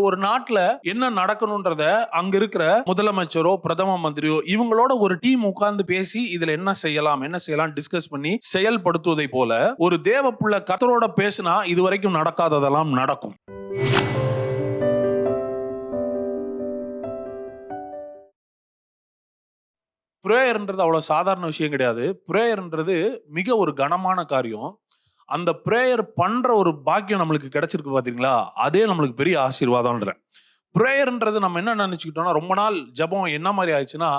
ஒரு நாட்டுல என்ன நடக்கணும்ன்றத அங்க இருக்கிற முதலமைச்சரோ பிரதம மந்திரியோ இவங்களோட ஒரு டீம் உட்கார்ந்து பேசி இதுல என்ன செய்யலாம் என்ன செய்யலாம் டிஸ்கஸ் பண்ணி செயல்படுத்துவதை போல ஒரு தேவ புள்ள கத்தரோட பேசினா இதுவரைக்கும் நடக்காததெல்லாம் நடக்கும். ப்ரேயர்ன்றது அவ்வளோ சாதாரண விஷயம் கிடையாது. ப்ரேயர்ன்றது மிக ஒரு கனமான காரியம். அந்த ப்ரேயர் பண்ற ஒரு பாக்கியம் நம்மளுக்கு கிடைச்சிருக்கு பாத்தீங்களா? அதே நம்மளுக்கு பெரிய ஆசீர்வாதம்ன்றேன். ப்ரேயர்ன்றது நம்ம என்ன நினைச்சுக்கிட்டோம்னா ரொம்ப நாள் ஜெபம் என்ன மாதிரி ஆயிடுச்சுன்னா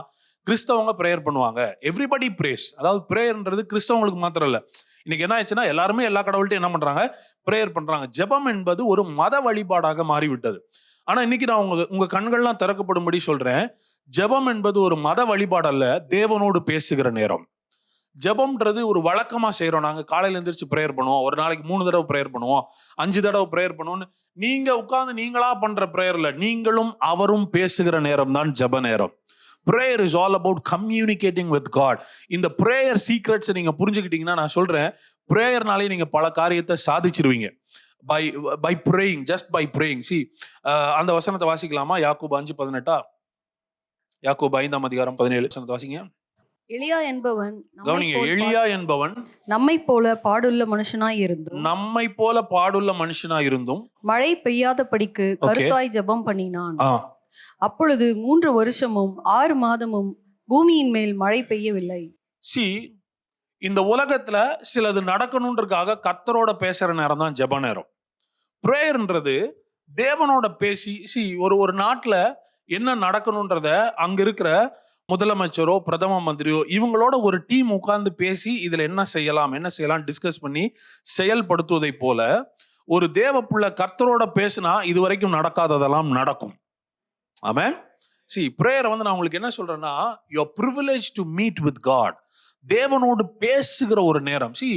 கிறிஸ்தவங்க ப்ரேயர் பண்ணுவாங்க. எவ்ரிபடி பிரேஸ் அதாவது ப்ரேயர்ன்றது கிறிஸ்தவங்களுக்கு மாத்திரம் இல்லை. இன்னைக்கு என்ன ஆயிடுச்சுன்னா எல்லாருமே எல்லா கடவுள்கிட்டையும் என்ன பண்றாங்க? ப்ரேயர் பண்றாங்க. ஜெபம் என்பது ஒரு மத வழிபாடாக மாறிவிட்டது. ஆனா இன்னைக்கு நான் உங்க உங்க கண்கள்லாம் திறக்கப்படும்படி சொல்றேன். ஜெபம் என்பது ஒரு மத வழிபாடல்ல தேவனோடு பேசுகிற நேரம். ஜெபம்ன்றது ஒரு வழக்கமாக செய்கிறோம் நாங்கள் காலையில் எந்திரிச்சு ப்ரேயர் பண்ணுவோம். ஒரு நாளைக்கு மூணு தடவை ப்ரேயர் பண்ணுவோம். அஞ்சு தடவை ப்ரேயர் பண்ணுவோம்னு நீங்கள் உட்காந்து நீங்களாக பண்ணுற ப்ரேயரில் நீங்களும் அவரும் பேசுகிற நேரம் தான் ஜெப நேரம். Prayer is all about communicating with God இந்த ப்ரேயர் சீக்ரெட்ஸை நீங்கள் புரிஞ்சுக்கிட்டீங்கன்னா நான் சொல்கிறேன் ப்ரேயர்னாலே நீங்கள் பல காரியத்தை சாதிச்சிருவீங்க. By by praying just by praying see அந்த வசனத்தை வாசிக்கலாமா? யாக்கூப் அஞ்சு பதினெட்டா? யாக்கூப் ஐந்தாம் அதிகாரம் பதினேழு. வசனத்தை வாசிங்க. எலியா என்பவன் கவனிங்க எளியா என்பவன் நம்மை போல பாடுள்ள மனுஷனாய் இருந்தும் நம்மை போல பாடுள்ள மனுஷனா இருந்தும் மழை பெய்யாதபடிக்கு கருத்தாய் ஜெபம் பண்ணினான். அப்பொழுது மூன்று வருஷமும் ஆறு மாதமும் பூமியின் மேல் மழை பெய்யவில்லை. See இந்த உலகத்துல சிலது நடக்கணுன்றதுக்காக கர்த்தரோட பேசுற நேரம் தான் ஜெப நேரம். ப்ரேயர்ன்றது தேவனோட பேசி சி ஒரு ஒரு நாட்டுல என்ன நடக்கணுன்றத அங்க இருக்கிற முதலமைச்சரோ பிரதம மந்திரியோ இவங்களோட ஒரு டீம் உட்கார்ந்து பேசி இதில் என்ன செய்யலாம் என்ன செய்யலாம் டிஸ்கஸ் பண்ணி செயல்படுத்துவதை போல ஒரு தேவ புள்ள கர்த்தரோட பேசினா இதுவரைக்கும் நடக்காததெல்லாம் நடக்கும். ஆமென் சி ப்ரேயரை வந்து நான் உங்களுக்கு என்ன சொல்றேன்னா your privilege to meet with God தேவனோடு பேசுகிற ஒரு நேரம். சி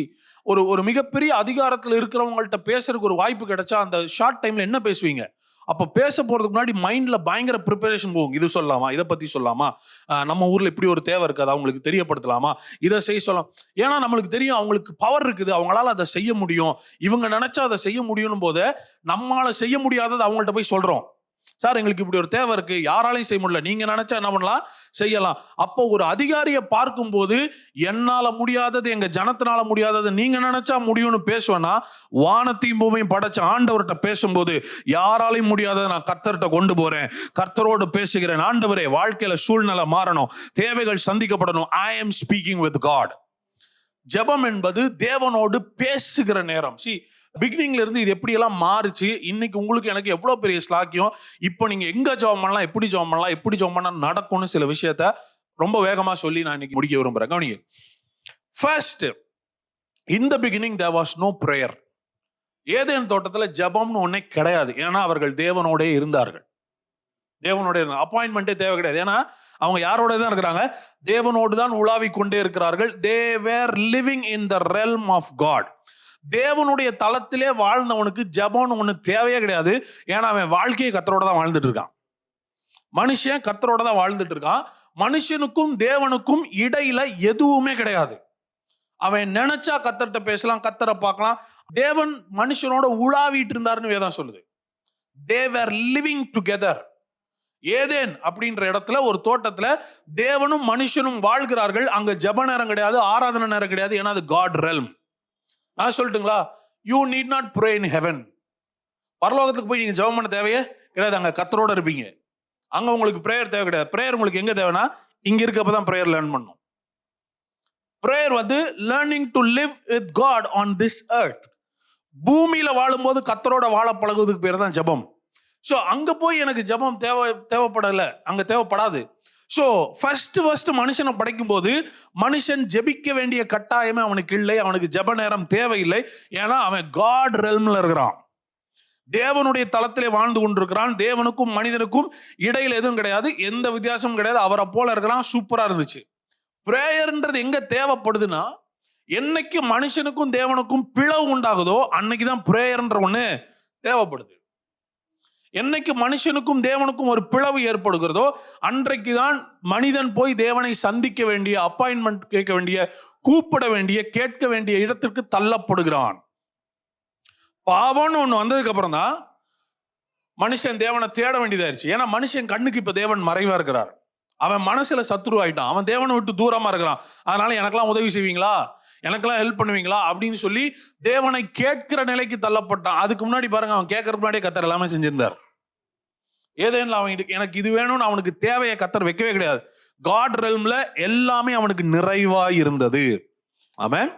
ஒரு ஒரு மிகப்பெரிய அதிகாரத்தில் இருக்கிறவங்கள்ட்ட பேசுறதுக்கு ஒரு வாய்ப்பு கிடைச்சா அந்த ஷார்ட் டைம்ல என்ன பேசுவீங்க? அப்போ பேச போறதுக்கு முன்னாடி மைண்ட்ல பயங்கர ப்ரிப்பரேஷன் போகும். இது சொல்லலாமா இதை பத்தி சொல்லலாமா நம்ம ஊர்ல இப்படி ஒரு தேவை இருக்குது. அவங்களுக்கு தெரியப்படுத்தலாமா? இதை செய்ய சொல்லலாம். ஏன்னா நம்மளுக்கு தெரியும் அவங்களுக்கு பவர் இருக்குது. அவங்களால அதை செய்ய முடியும். இவங்க நினைச்சா அதை செய்ய முடியும் போது நம்மளால செய்ய முடியாததை அவங்கள்ட்ட போய் சொல்றோம். சார் எங்களுக்கு இப்படி ஒரு தேவை இருக்கு. யாராலையும் செய்ய முடியல. நீங்க நினைச்சா என்ன பண்ணலாம்? செய்யலாம். அப்போ ஒரு அதிகாரியை பார்க்கும்போது என்னால முடியாதது எங்க ஜனத்தினால முடியாதது நீங்க நினைச்சா முடியும்னு பேசுவேன்னா வானத்தையும் பூமியும் படைச்ச ஆண்டவர்கிட்ட பேசும்போது யாராலையும் முடியாததை நான் கர்த்தர்கிட்ட கொண்டு போறேன். கர்த்தரோடு பேசுகிறேன். ஆண்டவரே வாழ்க்கையில சூழ்நிலை மாறணும். தேவைகள் சந்திக்கப்படணும். I am speaking with God ஜெபம் என்பது தேவனோடு பேசுகிற நேரம். சி பிகினிங்ல இருந்து இது எப்படியெல்லாம் மாறுச்சு இன்னைக்கு உங்களுக்கு எனக்கு எவ்வளவு பெரிய ஸ்லாக்கியம் இப்போ நீங்க எங்க ஜெபம் பண்ணலாம் எப்படி ஜாப் பண்ணலாம் எப்படி ஜாப் பண்ணா நடக்கும்னு சில விஷயத்த ரொம்ப வேகமா சொல்லி நான் இன்னைக்கு முடிக்க விரும்புறேன். கவனிங்க. ஃபர்ஸ்ட் இந்த beginning there was no prayer Eden தோட்டத்தில் ஜெபம்னு ஒன்றே கிடையாது. ஏன்னா அவர்கள் தேவனோடே இருந்தார்கள். தேவனோட இருந்தாங்க அப்பாயின்மெண்ட்டே தேவை கிடையாது. ஏன்னா அவங்க யாரோட தான் இருக்கிறாங்க? தேவனோடு தான் உலாவி கொண்டே இருக்கிறார்கள். They were living in the realm of God தேவனுடைய தளத்திலே வாழ்ந்தவனுக்கு ஜெபம்னு ஒன்று தேவையே கிடையாது. ஏன்னா அவன் வாழ்க்கையை கத்தரோட தான் வாழ்ந்துட்டு இருக்கான். மனுஷன் கத்தரோட தான் வாழ்ந்துட்டு இருக்கான். மனுஷனுக்கும் தேவனுக்கும் இடையில எதுவுமே கிடையாது. அவன் நினைச்சா கத்தர்கிட்ட பேசலாம் கத்தரை பார்க்கலாம். தேவன் மனுஷனோட உலாவிட்டு இருந்தாருன்னு வேதம் சொல்லுது. தேவர் லிவிங் டுகெதர் ஏதேன் அப்படின்ற இடத்துல ஒரு தோட்டத்துல தேவனும் மனுஷனும் வாழ்கிறார்கள். அங்க ஜெப நேரம் கிடையாது ஆராதனை நேரம் கிடையாது. ஏன்னா அது காட் ரெல்ம் நான் சொல்லட்டுங்களா? You need not pray in heaven பரலோகத்துக்கு போய் நீங்கள் ஜெபம் பண்ண தேவையே கிடையாது. அங்கே கத்தரோடு இருப்பீங்க. அங்கே உங்களுக்கு ப்ரேயர் தேவை கிடையாது. ப்ரேயர் உங்களுக்கு எங்கே தேவைன்னா இங்கே இருக்கப்ப தான் ப்ரேயர் லேர்ன் பண்ணும். ப்ரேயர் வந்து learning to live with God on this earth. பூமியில் வாழும்போது கத்தரோட வாழ பழகுவதுக்கு பேர் தான் ஜெபம். ஸோ அங்கே போய் எனக்கு ஜெபம் தேவை தேவைப்படலை. அங்கே தேவைப்படாது. ஸோ ஃபர்ஸ்ட் ஃபர்ஸ்ட் மனுஷனை படைக்கும் போது மனுஷன் ஜெபிக்க வேண்டிய கட்டாயமே அவனுக்கு இல்லை அவனுக்கு ஜெப நேரம் தேவையில்லை. ஏன்னா அவன் காட் ரெல்மில் இருக்கிறான். தேவனுடைய தளத்திலே வாழ்ந்து கொண்டிருக்கிறான். தேவனுக்கும் மனிதனுக்கும் இடையில் எதுவும் கிடையாது. எந்த வித்தியாசமும் கிடையாது. அவரை போல இருக்கிறான். சூப்பராக இருந்துச்சு. பிரேயர்ன்றது எங்கே தேவைப்படுதுன்னா என்னைக்கு மனுஷனுக்கும் தேவனுக்கும் பிளவு உண்டாகுதோ அன்னைக்கு தான் பிரேயர்ன்ற ஒன்று தேவைப்படுது. என்னைக்கு மனுஷனுக்கும் தேவனுக்கும் ஒரு பிளவு ஏற்படுகிறதோ அன்றைக்கு தான் மனிதன் போய் தேவனை சந்திக்க வேண்டிய அப்பாயின்மெண்ட் கேட்க வேண்டிய கூப்பிட வேண்டிய கேட்க வேண்டிய இடத்திற்கு தள்ளப்படுகிறான். பாவம்னு ஒன்று வந்ததுக்கு அப்புறம் தான் மனுஷன் தேவனை தேட வேண்டியதாயிருச்சு. ஏன்னா மனுஷன் கண்ணுக்கு இப்போ தேவன் மறைவா இருக்கிறார். அவன் மனசுல சத்ரு ஆயிட்டான். அவன் தேவனை விட்டு தூரமா இருக்கிறான். அதனால எனக்கெல்லாம் உதவி செய்வீங்களா? எனக்கெல்லாம் ஹெல்ப் பண்ணுவீங்களா? அப்படின்னு சொல்லி தேவனை கேட்கிற நிலைக்கு தள்ளப்பட்டான். அதுக்கு முன்னாடி பாருங்க அவன் கேட்கறதுக்கு முன்னாடியே கத்தர் எல்லாமே செஞ்சிருந்தார். ஏதேனில் அவன் எனக்கு இது வேணும்னு அவனுக்கு தேவையை கத்தர் வைக்கவே கிடையாது. காட் ரெல்ம்ல எல்லாமே அவனுக்கு நிறைவா இருந்தது. ஆமாம்